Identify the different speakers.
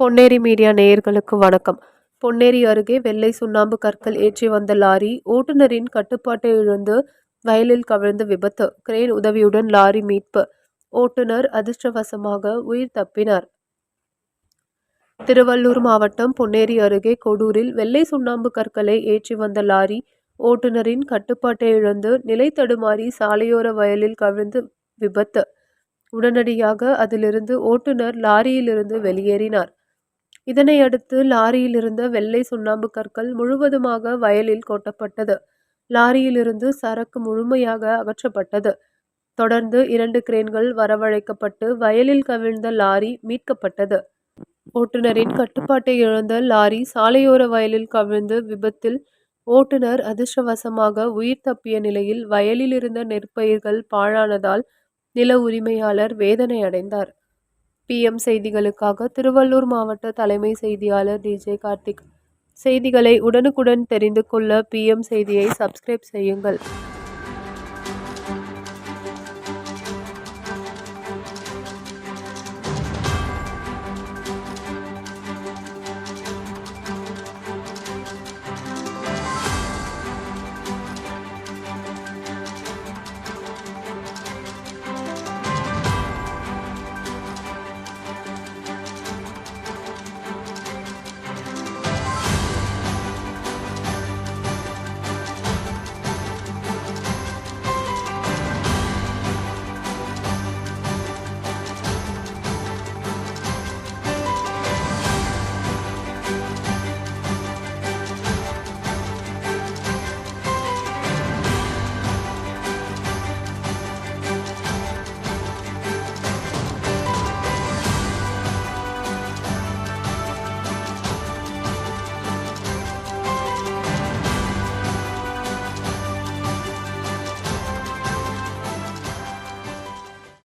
Speaker 1: Ponneri media நேயர்களுக்கு வணக்கம். பொன்னேரி அருகே வெள்ளை சுண்ணாம்பு கற்கள் ஏற்றி வந்த லாரி ஓட்டுநரின் கட்டுப்பாட்டை இழந்து வயலில் கவிழ்ந்து விபத்து. கிரேன் உதவியுடன் லாரி மீட்பு. ஓட்டுநர் அதிர்ஷ்டவசமாக உயிர் தப்பினார். திருவள்ளூர் மாவட்டம் பொன்னேரி அருகே கொடூரில் வெள்ளை சுண்ணாம்பு கற்களை ஏற்றி வந்த லாரி ஓட்டுநரின் கட்டுப்பாட்டை இழந்து நிலை தடுமாறி சாலையோர வயலில் கவிழ்ந்து விபத்து. உடனடியாக அதிலிருந்து ஓட்டுநர் லாரியிலிருந்து வெளியேறினார். இதனையடுத்து லாரியில் இருந்த வெள்ளை சுண்ணாம்பு கற்கள் முழுவதுமாக வயலில் கொட்டப்பட்டது. லாரியிலிருந்து சரக்கு முழுமையாக அகற்றப்பட்டது. தொடர்ந்து இரண்டு கிரேன்கள் வரவழைக்கப்பட்டு வயலில் கவிழ்ந்த லாரி மீட்கப்பட்டது. ஓட்டுநரின் கட்டுப்பாட்டை இழந்த லாரி சாலையோர வயலில் கவிழ்ந்து விபத்தில் ஓட்டுநர் அதிர்ஷ்டவசமாக உயிர் தப்பிய நிலையில் வயலில் இருந்த நெற்பயிர்கள் பாழானதால் நில உரிமையாளர் வேதனை அடைந்தார் பிஎம் செய்திகளுக்காக திருவள்ளூர் மாவட்ட தலைமை செய்தியாளர் டிஜே கார்த்திக். செய்திகளை உடனுக்குடன் தெரிந்து கொள்ள பிஎம் செய்தியை சப்ஸ்கிரைப் செய்யுங்கள்.